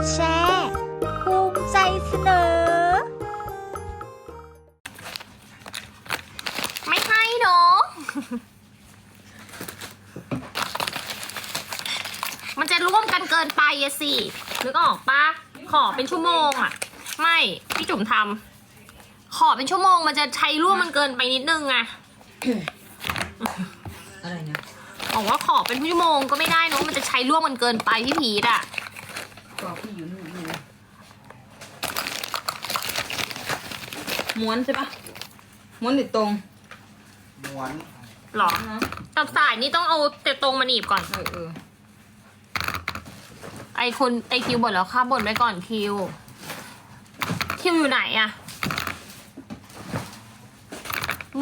ดแชร์ภูมิใจเสนอ ไม่ให้เนาะมันจะร่วมกันเกินไปอะสินึกออกปะขอเป็นชั่วโมงอะไม่ พี่จุ๋มทำขอเป็นชั่วโมงมันจะใช้ร่วมมันเกินไปนิดนึงอะอะไรนะบอกว่าขอเป็นชั่วโมงก็ไม่ได้เนอะมันจะใช้ร่วมมันเกินไปพี่พีทอะ กรอบที่อยู่นู่นอยู่ ม้วนใช่ปะม้วนติดตรงม้วนหรอนะกับสายนี่ต้องเอาแต่ตรงมาหนีบก่อน เออเออไอคนไอคิวบ่นแล้วค่ะบ่นไว้ก่อนคิว คิวอยู่ไหนอะ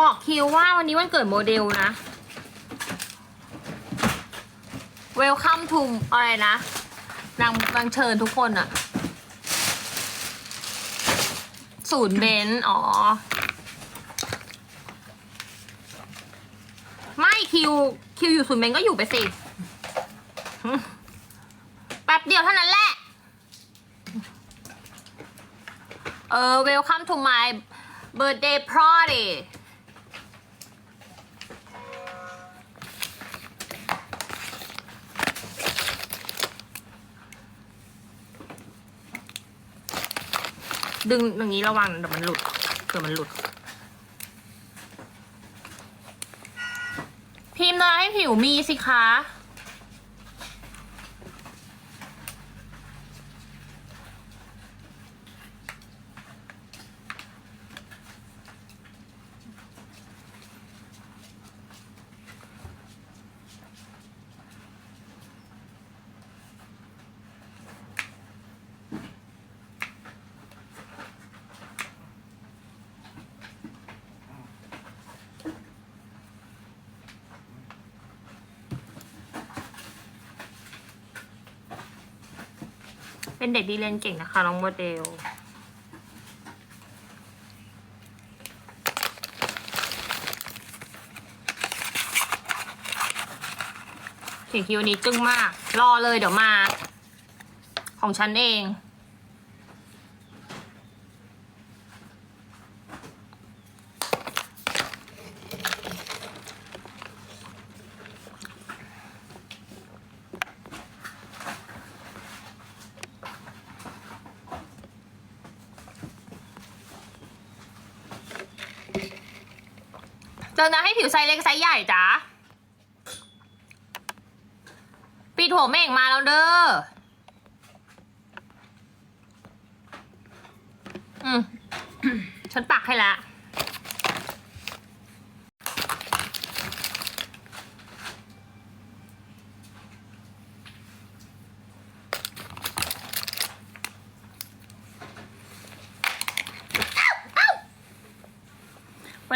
บอกคิวว่าวันนี้วันเกิดโมเดลนะ Welcome to อะไรนะนางนางเชิญทุกคนอะ ศูนย์เบนซ์อ๋อ ไม่คิว คิวอยู่ศูนย์เบนซ์ก็อยู่ไปสิ แป๊บเดียวเท่านั้นแหละ เออ welcome to my birthday party ดึงอย่างนี้ระวังเดี๋ยวมันหลุดเผื่อมันหลุด พิมพ์นอยให้ผิวมีสิคะ เป็นเด็กดีเรียนเก่งนะคะน้องโมเดลเขียคิวนี้จึ้งมาก รอเลยเดี๋ยวมา ของฉันเอง เจอนะให้ผิวไซส์เล็กไซส์ใหญ่จ้าปีถั่วเม่งมาแล้วเด้อ อืม ฉันปักให้ละ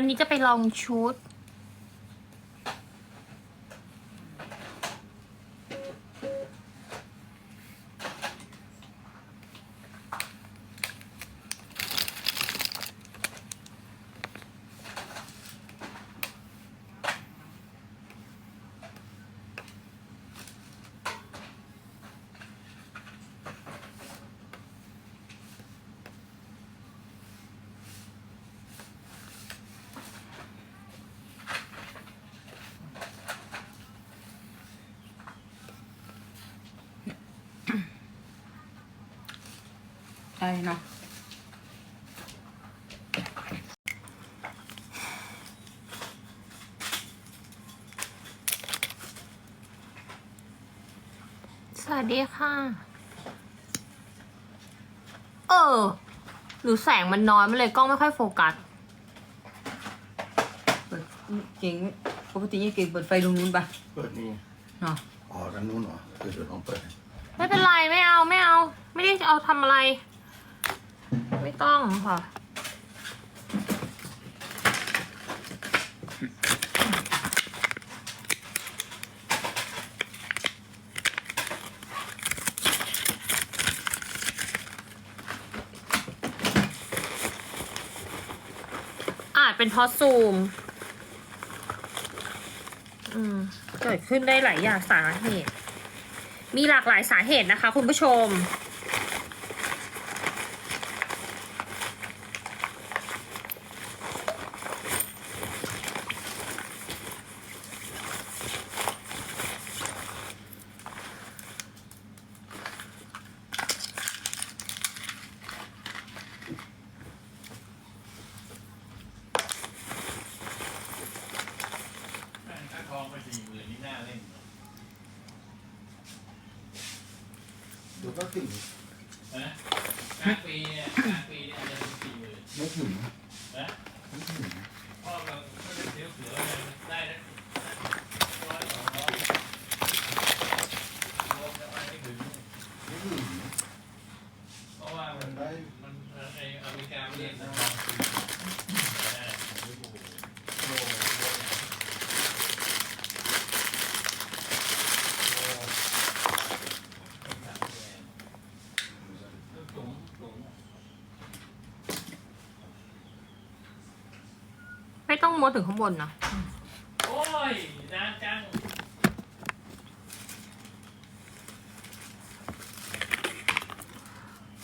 วันนี้จะไปลองชุด ไรเนาะสวัสดีค่ะ เออ หรือแสงมันน้อยมันเลยกล้องไม่ค่อยโฟกัส เปิดเก่งปกติยังเก่งเปิดไฟตรงนู้นปะเปิดนี่เนาะอ๋อกันนู้นเหรอเดี๋ยวเดี๋ยวลองเปิด ไม่เป็นไรไม่เอาไม่เอา ไม่ได้เอาทำอะไร ไม่ต้องค่ะ อาจเป็นเพราะซูม อืม เกิดขึ้นได้หลายอย่างสาเหตุ มีหลากหลายสาเหตุนะคะคุณผู้ชม สี่หมื่นนี่น่าเล่น เดี๋ยวก็ถึง นะกลางปีเนี่ยกลางปีเนี่ยอาจจะเป็นสี่หมื่น ไม่ถึง นะ ไม่ถึง เพราะเราก็จะเสียเสือได้ได้ร้อยสองร้อยรวมแล้วไม่ถึง ไม่ถึง เพราะว่ามันมันไออเมริกา ไม่เล่นนะโลโลสูงสูงไม่ต้องม้วนถึงข้างบนนะ โอ้ยนานจัง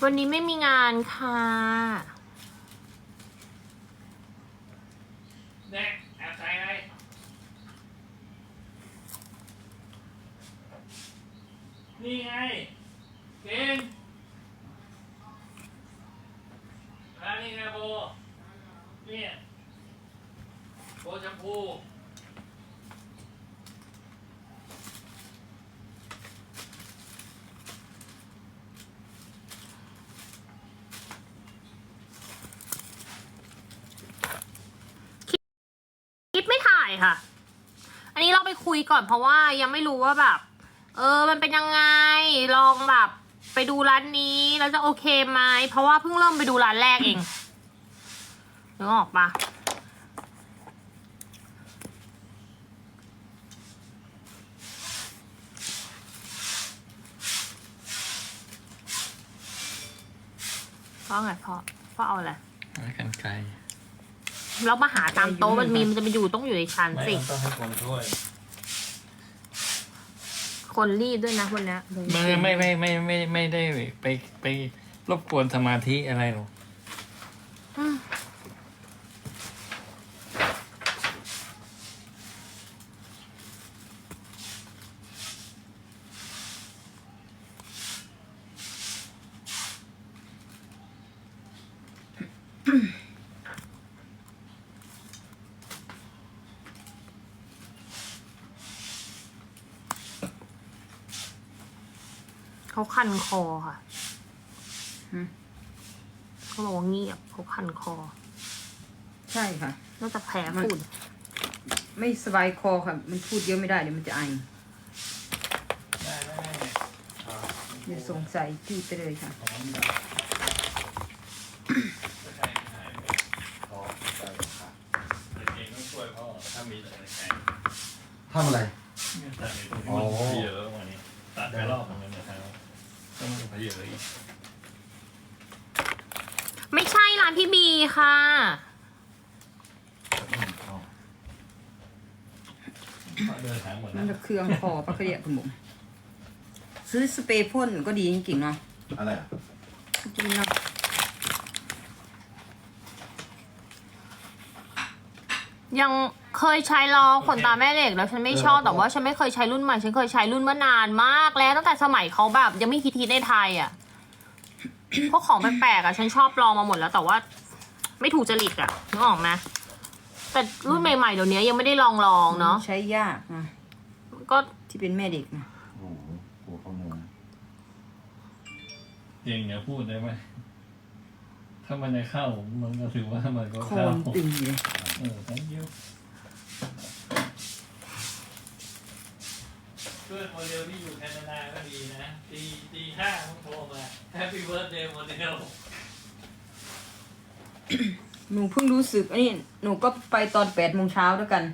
วันนี้ไม่มีงานค่ะ แน่แอบใส่อะไรนี่ไงเก่ง อันนี้ไงโบเนี่ยโบชมพูคลิปไม่ถ่ายค่ะ อันนี้เราไปคุยก่อนเพราะว่ายังไม่รู้ว่าแบบ เออ มันเป็นยังไง ลองแบบ ไปดูร้านนี้แล้วจะโอเคไหมเพราะว่าเพิ่งเริ่มไปดูร้านแรกเองนึกออกปะพ่อไงพ่อพ่อเอาอะไรไว้กันไกลแล้วมาหาตามโต๊ะมันมีมันจะไปอยู่ต้องอยู่ในชั้นไม่สิ ต้องให้คนช่วย คนรีบด้วยนะคนเนี้ยไม่ไม่ไม่ไม่ไม่ไม่ได้ไปไปรบกวนสมาธิอะไรหรอก อืมเขาคันคอค่ะหืมเขาบอกว่าเงียบเขาคันคอ ใช่ค่ะ น่าจะแพ้ฝุ่นไม่สบายคอค่ะ มันพูดเยอะไม่ได้เดี๋ยวมันจะไอได้ได้เดี๋ยวสงสัยที่ไปเลยค่ะ ของนี่จะใช้หายไปขอใจค่ะแต่เองต้องช่วยพ่อถ้ามีแต่ในใจทำอะไร ตัดในตรงนี้มันเยอะวันนี้ตัดไปรอบนึงนะครับต้องไปเยอะอีก ไม่ใช่ร้านพี่บี ค่ะ เดินทางหมดมัแล้นวจะเครื่องคอปะเขาเรียกคุณบุ๋มซื้อสเปรย์พ่นก็ดีจริงๆเนาะอะไรอะจริงเนาะยังเคยใช้รองขนตาแม่เหล็ก แล้วฉันไม่ชอบแต่ว่าฉันไม่เคยใช้รุ่นใหม่ ฉันเคยใช้รุ่นเมื่อนานมากแล้วตั้งแต่สมัยเขาแบบ ยังไม่ฮิตๆในไทยอะพวกของแปลกๆอะฉันชอบลองมาหมดแล้วแต่ว่า ไม่ถูกจริตอะนึกออกไหมแต่รุ่นใหม่ๆเดี๋ยวนี้ยังไม่ได้ลองลองเนาะใช้ยากนะก็ที่เป็นแม่เด็กนะโอ้โหหัวขโมยเก่งอย่าพูดได้ไหมถ้ามันจะเข้ามันก็ถือว่ามันก็คอเข้ามันตึงเลยเออ thank you เพื่อนโมเดลที่อยู่แคนาดาก็ดีนะตีตีห้าต้องโทรมา Happy Birthday โมเดล หนูเพิ่งรู้สึกอันนี้หนูก็ไปตอนแปดโมงเช้าด้วยกัน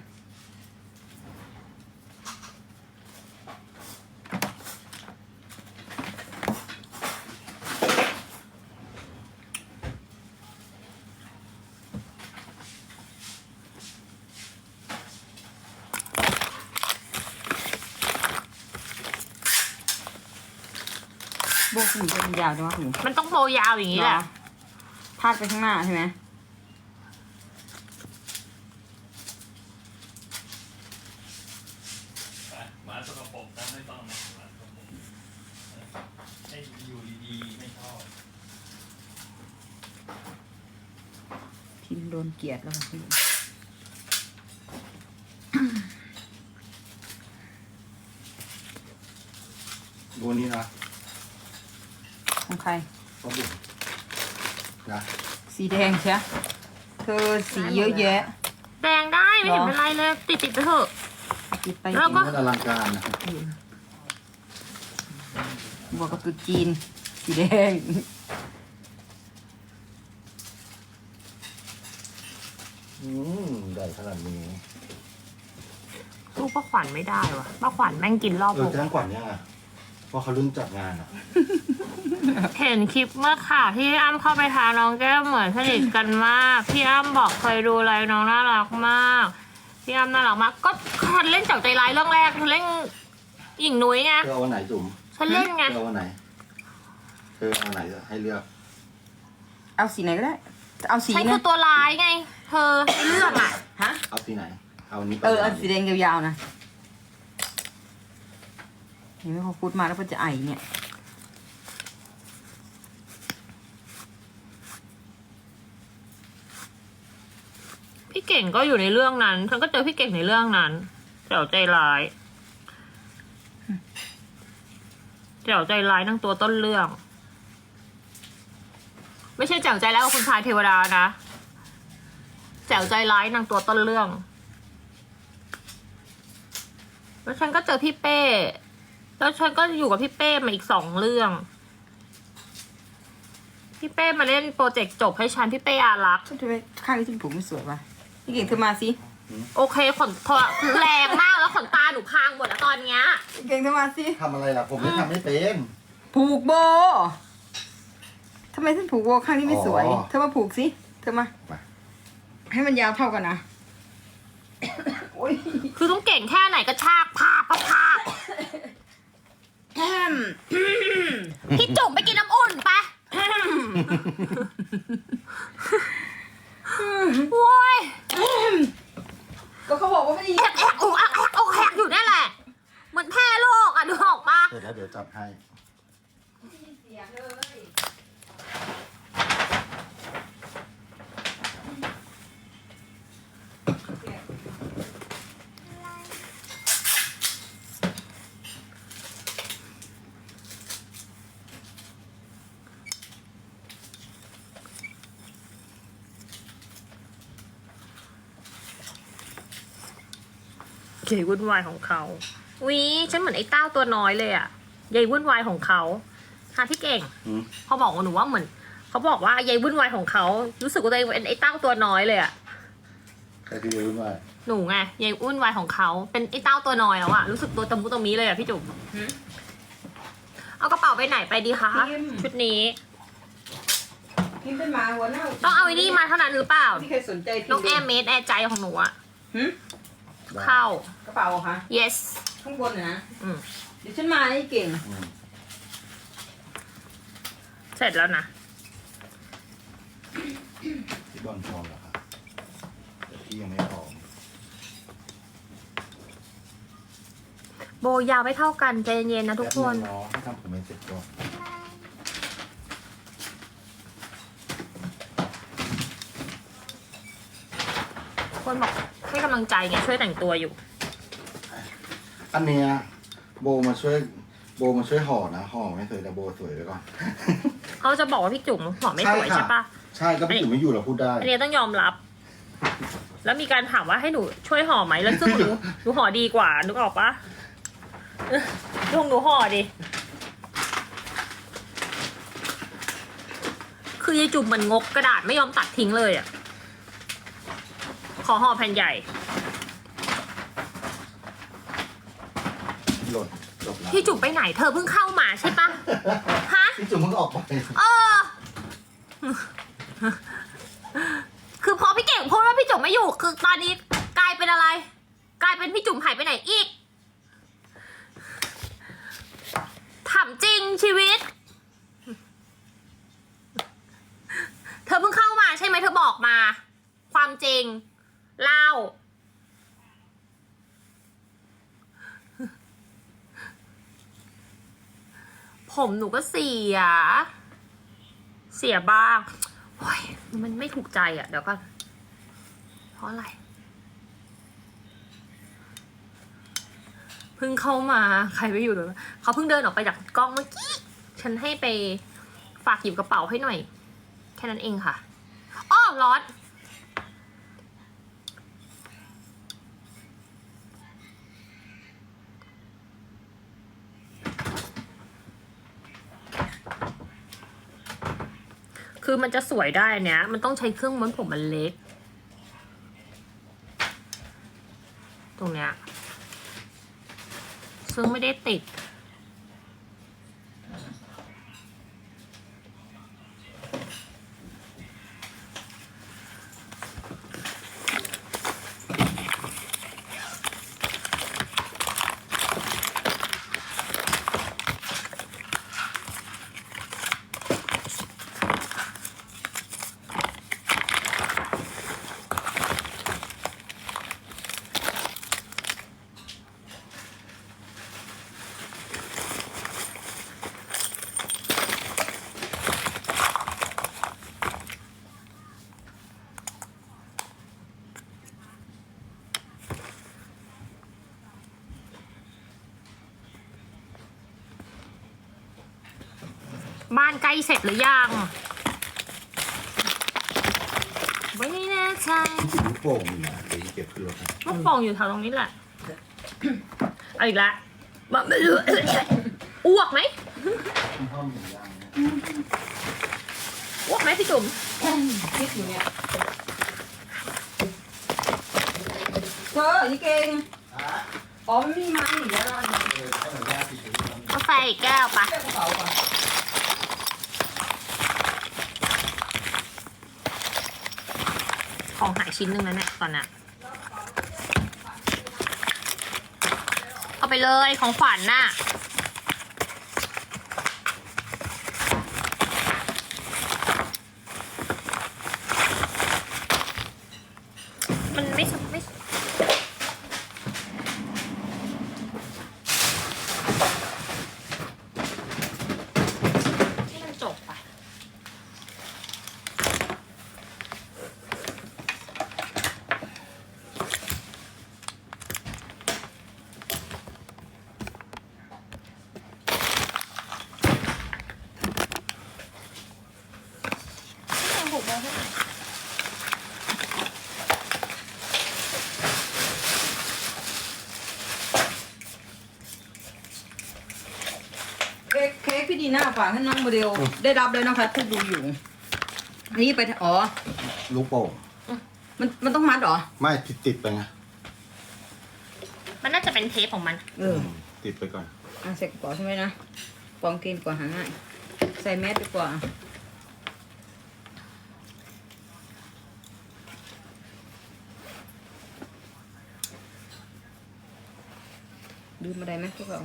โบกหนูจะเป็นยาวจังวะหนู มันต้องโปรยาวอย่างนี้แหละ พาดไปข้างหน้าใช่ไหมหมาสกปรกนะไม่ต้องนะหมาสกปรกให้อยู่ดีๆไม่ชอบพิมพ์โดนเกลียดแล้วค่ะพี่ นี้นะ ของใคร ก็บุ๋มนะ สีแดงใช่เธอสีเยอะแยะ แดงได้ไม่เห็นหรอเป็นไรเลยติดติดๆไปเถอะ ติดไปแล้วก็ มันอลังการนะบวกกับตุ๊ดจีน สีแดง อืมใหญ่ขนาดนี้สู้ป้าขวัญไม่ได้วะป้าขวัญแม่งกินรอบเอหอกแจ้งก่อนยังอะว่าเขาเริ่มจัดงานอะ เห็นคลิปเมื่อข่าวที่อ้ำเข้าไปทาน้องแก้มเหมือนสนิทกันมาก พี่อ้ำบอกเคยดูอะไรน้องน่ารักมาก พี่อ้ำน่ารักมาก ก็ฉันเล่นจับใจร้ายเรื่องแรกฉันเล่นหญิงนุ้ยไงเธอเอาวันไหนจุ๋มฉันเล่นไง เธอเอาวันไหนเธอเอาวันไหนให้เลือกเอาสีไหนก็ได้ เอาสีฉันคืนะอตัวร้ายไง เธอให้เลือกอะ ฮะ เอาสีไหน เอานี้ไปเออเอาสีแดงยาวๆนะเห็นไหมพอพูดมาแล้วมันจะไอเนี่ย พี่เก่งก็อยู่ในเรื่องนั้น ฉันก็เจอพี่เก่งในเรื่องนั้นเจ๋วใจร้ายเจ๋วใจร้ายนั่งตัวต้นเรื่อง ไม่ใช่แจ๋วใจแล้วคุณชายเทวดานะแจ๋วใจร้ายนางตัวต้นเรื่อง แล้วฉันก็เจอพี่เป้ แล้วฉันก็อยู่กับพี่เป้มาอีกสองเรื่อง พี่เป้มาเล่นโปรเจกต์จบให้ฉันพี่เป้อารักษ์ทำไมข้างนี้ที่ผมไม่สวยวะ พี่เก่งเธอมาสิโอเคขนทแรงมากแล้วขนตาหนูพังหมดแล้วตอนเนี้ยพี่เก่งเธอมาสิทำอะไรล่ะ ผมไม่ทำไม่เป็นผูกโบทำไมฉันผูกโบข้างนี้ไม่สวย อ๋อ เธอมาผูกสิเธอมา มาให้มันยาวเท่ากันนะ โอ้ยคือต้องเก่งแค่ไหนก็ชากพาพาพาแฮมพี่จุ่มไปกินน้ำอุ่นไปโว้ยก็ แอกแอกแอกอกแอกแอกอกแอกอยู่นั่นแหละเหมือนแพร่โรคอะดูออกปะ เดี๋ยวเดี๋ยวจับให้ เสียเลย ยายวุ่นวายของเขาวิฉันเหมือนไอ้เต้าตัวน้อยเลยอะยายวุ่นวายของเขาหาที่เก่งอืม เขาบอกว่าหนูว่าเหมือนเขาบอกว่ายายวุ่นวายของเขารู้สึกว่าตัวเองเป็นไอ้เต้าตัวน้อยเลยอะใครที่เรียนว่าหนูไงยายวุ่นวายของเขาเป็นไอ้เต้าตัวน้อยแล้วอะรู้สึกตัวตะมุตะมีเลยอะพี่จุ๋มเอากระเป๋าไปไหนไปดีคะชุดนี้ พิมพ์เป็นหมาหัวเน่าต้องเอาไอ้นี่มาเท่านั้นหรือเปล่าไม่เคยสนใจพิมพ์น้องแอเลยร์เมดแอร์ใจของหนูอะหึ เข้า กระเป๋าเหรอคะ yes ข้างบนน่ะนะอืม เดี๋ยวฉันมาให้เก่ง อืมเสร็จแล้วนะ พี่บอลพร้อมแล้วครับแต่พี่ยังไม่พร้อมโบยาวไม่เท่ากันใจเย็นๆนะทุกคน แป๊บงเนาะให้ทำผมไม่เสร็จก่อนคนบอก ให้กำลังใจไงช่วยแต่งตัวอยู่ อันเนี้ยโบมาช่วยโบมาช่วยห่อนะห่อไม่สวยแต่โบสวยไว้ก่อน เขาจะบอกว่าพี่จุ๋มหอมไม่สวยใช่ค่ะ ใช่ปะใช่ก็พี่จุ๋มไม่อยู่เราพูดได้ อันนี้ต้องยอมรับ แล้วมีการถามว่าให้หนูช่วยห่อไหมแล้วซึ่งหนู หนูห่อดีกว่านึกออกปะเออลองหนูห่อดิคือยายจุ่มมันงกกระดาษไม่ยอมตัดทิ้งเลยอะข อห่อแผ่นใหญ่ หล่นจบแล้วพี่จุ่มไปไหนเธอเพิ่งเข้ามาใช่ปะฮะ พี่จุ๋มเพิ่งออกไปเออ คือพอพี่เก่งพูดว่าพี่จุ๋มไม่อยู่ คือตอนนี้กลายเป็นอะไร กลายเป็นพี่จุ๋มหายไปไหนอีกถามจริงชีวิต เธอเพิ่งเข้ามาใช่ไหมเธอบอกมา ความจริงเล่าผมหนูก็เสีย เสียบ้างโอ้ยมันไม่ถูกใจอะ เดี๋ยวก่อนเพราะอะไร เพิ่งเข้ามาใครไม่อยู่เลยเขาเพิ่งเดินออกไปจากกล้องเมื่อกี้ ฉันให้ไปฝากหยิบกระเป๋าให้หน่อย แค่นั้นเองค่ะ อ้อร้อน คือมันจะสวยได้เนี้ย มันต้องใช้เครื่องม้วนผมมันเล็ก ตรงเนี้ยซึ่งไม่ได้ติดานใกล้เสร็จหรือยังไม่แน่ใจลูกโป่งอยู่นะเดี๋ยวเก็บขึ้นรถนะลูกโป่งอยู่แถวตรงนี้แหละ เอาอีกละบะไม่รู้อ้วกไหมคุณพ่อมีย่างนะอ้วกไหมพี่จุ๋มคิดอยู่เนี่ยเธอยี่เก่งอ๋อมันมีไม้อีกแล้วนะเออถ้ามันย่างติดอยู่ที่นั่นเอาใส่แก้วปะเก็บกระเป๋าก่อน ของหาย ชิ้นหนึ่งแล้วเนี่ยตอนน่ะเอาไปเลยของขวัญน่ะ มันไม่สไม่ให้มันจบไป เค้ก เค้กพี่ดีน่าฝากให้น้องโมเดลได้รับเลยนะคะทุกดูอยู่อันนี้ไปอ๋อ ลูกโป่งมันมันต้องมัดเหรอ ไม่ติดติดไปไงมันน่าจะเป็นเทปของมัน เออ ติดไปก่อนอะใส่กระเป๋าใช่ไหมนะกองเกณฑ์กว่าหาง่าย ใส่แมสดีกว่า ดูมาได้ไหมพวกเรา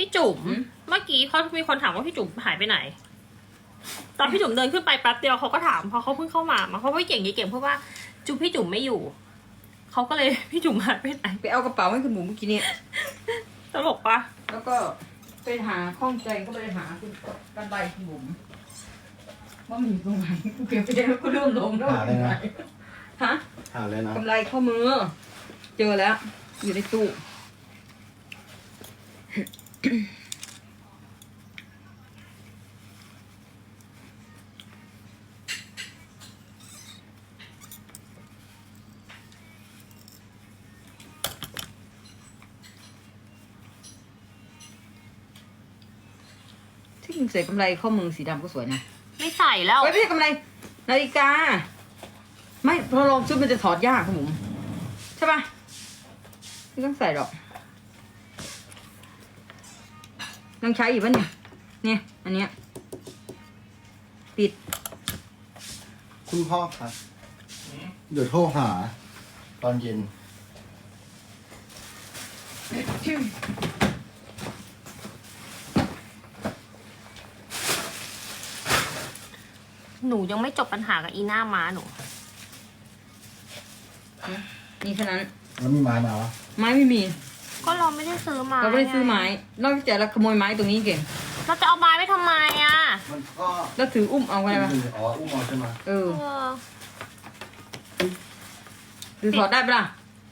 พี่จุ๋มหืมเมื่อกี้เขามีคนถามว่าพี่จุ๋มหายไปไหน ตอนพี่จุ๋มเดินขึ้นไปแป๊บเดียวเขาก็ถามเพราะเขาเพิ่งเข้ามามาเขาไม่เก่งยี่เก่งเพราะว่าจุ๋มพี่จุ๋มไม่อยู่เขาก็เลยพี่จุ๋มหายไปไหนไปเอากระเป๋าให้คุณหมูเมื่อกี้เนี่ยตลกปะแล้วก็ไปหาข้องใจก็ไปหาคุณกันไดคุณบุ๋มว่ามันอยู่ตรงไหนกูเก็บไปแล้วก็เริ่มลงแล้วหาเลยนะ ฮะหาเลยนะกำไรข้อมือ เจอแล้ว อยู่ในตู้ ที่คุณใส่กำไรข้อมือสีดำก็สวยนะไม่ใส่แล้วเฮ้ยไม่ใช่กำไร นาฬิกา ไม่พอลองชุดมันจะถอดยากครับผมใช่ปะไม่ต้องใส่หรอก ยังใช้อยู่ปะเนี่ย เนี่ย อันเนี้ยปิด คุณพ่อครับ เดี๋ยวโทรหา ตอนเย็น หนูยังไม่จบปัญหากับอีหน้าม้าหนู นี่แค่นั้น แล้วมีไม้มาวะ ไม้ไม่มี ก็เราไม่ได้ซื้อไม้เราไม่ได้ซื้อไม้นอกจากเราขโมยไม้ตรงนี้เก่งเราจะเอาไม้ไปทำไมอะมันก็แล้วถืออุ้มเอาไว้ปะอ๋ออุ้มเอาใช่ไหมเออเออหรือถอดได้ปะล่ะ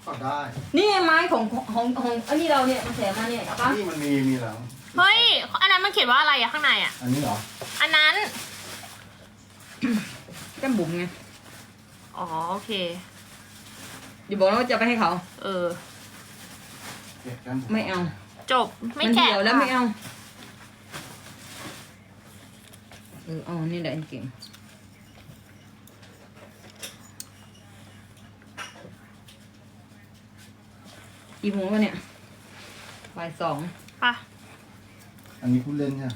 ถอได้นี่ไงไม้ของของของอันนี้เราเนี่ยมันแถมมาเนี่ยเอาปะนี่มันมีมีแล้วเฮ้ยอันนั้นมันเขียนว่าอะไรอะข้างในอะอันนี้เหรออันนั้นแก้มบุ๋มไงอ๋อโอเคอย่าบอกนะว่าจะเอาไปให้เขา เออเก็บกัน ไม่เอา จบไม่นแกะเหี่ยวแล้วค่ะไม่เอา เออเอานี่แหละเก่งกี่โมงแล้วเนี่ยบ่ายสองไปะอันนี้พูดเล่นใช่ไหม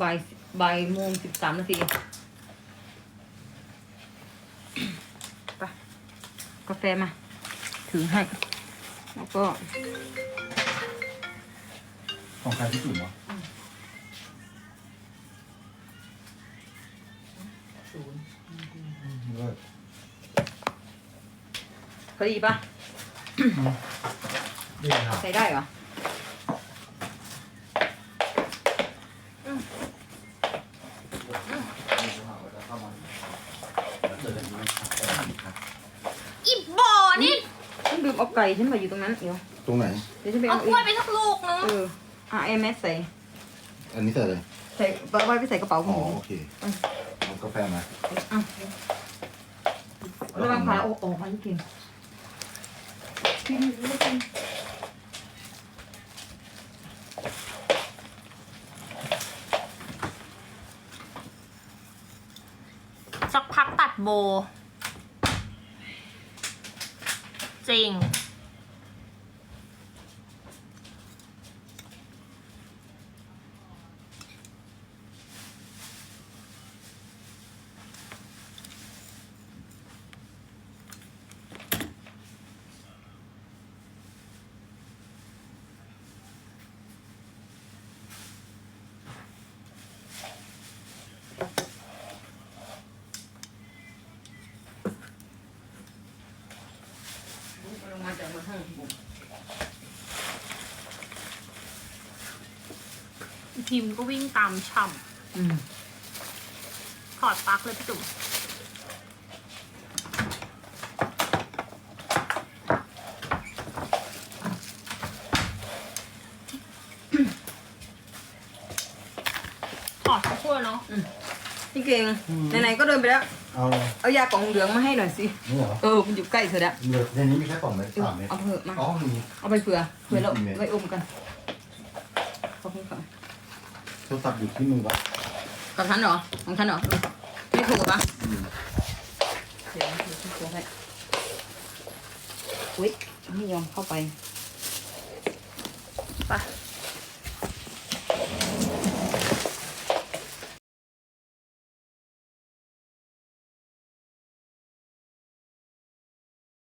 บ่ายบ่ายโมงสิบสามนาทีไปกาแฟมา ถือให้ แล้วก็ ของใครที่สุดเหรอเลิศพอดีปะ ดีครับ ใส่ได้เหรออีบอนี่ ฉันลืม เอาไก่ฉันมาอยู่ตรงนั้นเดี๋ยวตรงไหน เดี๋ยวฉันไปเอาเอากเอล้วยงไปสักลูกนึง เอออะเอ็มเอสใส่อันนี้ใส่เลยใส่ไว้ไปใส่กระเป๋าขอ๋อองโอเคเอากาแฟมาอะระวังขาโอ้โอ้มันเก่งสักพักตัดโบ จริง ลงมาจากบนห้าง พิมพ์ก็วิ่งตามช่ำถอดปลั๊กเลยพี่จุ๋มถอดทุกคนเนาะพี่เก่งไหนๆก็เดินไปแล้ว เอาเลยเอายากล่องเหลืองมาให้หน่อยสิ นี่เหรอเออมันอยู่ใกล้เธอแล้วเหลือในนี้มีแค่สองเม็ดสามเม็ดเอาเถอะมา อ๋อมี เอาไปเผื่อเผื่อเรามีกี่เม็ดไว้อมกัน ขอบคุณค่ะ โท รศัพท์อยู่ที่มือวะกับฉันเหรอ ของฉันเหรอไม่ถูกปะอืมเดี๋ยวเดี๋ยวฉันโทรให้อุ้ยไม่ยอมเข้าไปไป